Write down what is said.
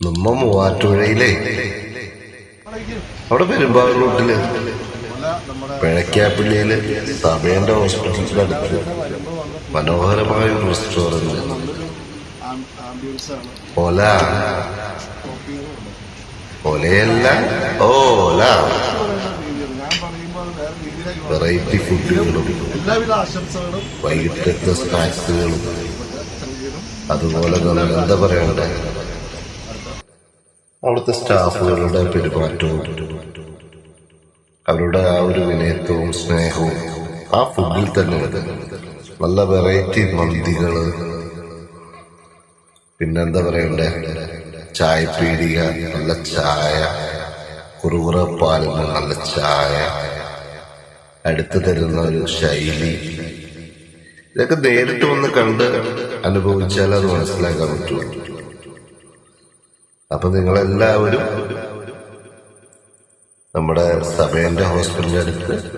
നമ്മ മൂവാറ്റുപുഴയിലെ അവിടെ പെരുമ്പാവൂർ റൂട്ടിൽ പിഴക്കാപ്പള്ളിയിൽ ഹോസ്പിറ്റലിന്റെ അടുത്ത് മനോഹരമായ ഒരു റെസ്റ്റോറന്റ്. ഓല. ഓലയല്ല. ഓല. വെറൈറ്റി ഫുഡുകളും വൈകിട്ടത്തെ സ്നാക്സുകളും. അതുപോലെ തന്നെ എന്താ പറയണ്ടേ? അവിടുത്തെ സ്റ്റാഫുകളുടെ പെരുമാറ്റവും അവരുടെ ആ ഒരു വിനയത്വവും സ്നേഹവും ആ ഫുഡിൽ തന്നെ. നല്ല വെറൈറ്റി മന്തികൾ പിന്നെന്താ പറയണ്ടേ? ചായപ്പീടിക നല്ല ചായ. കുറുകുറ പാലിന് നല്ല ചായ. അടുത്ത് തരുന്ന ഒരു ശൈലി. ഇതൊക്കെ നേരിട്ട് വന്ന് കണ്ട് അനുഭവിച്ചാൽ അത് മനസ്സിലാക്കാൻ പറ്റുള്ളൂ. അപ്പൊ നിങ്ങളെല്ലാവരും നമ്മുടെ സഭേന്റെ ഹോസ്പിറ്റലിന്റെ അടുത്ത്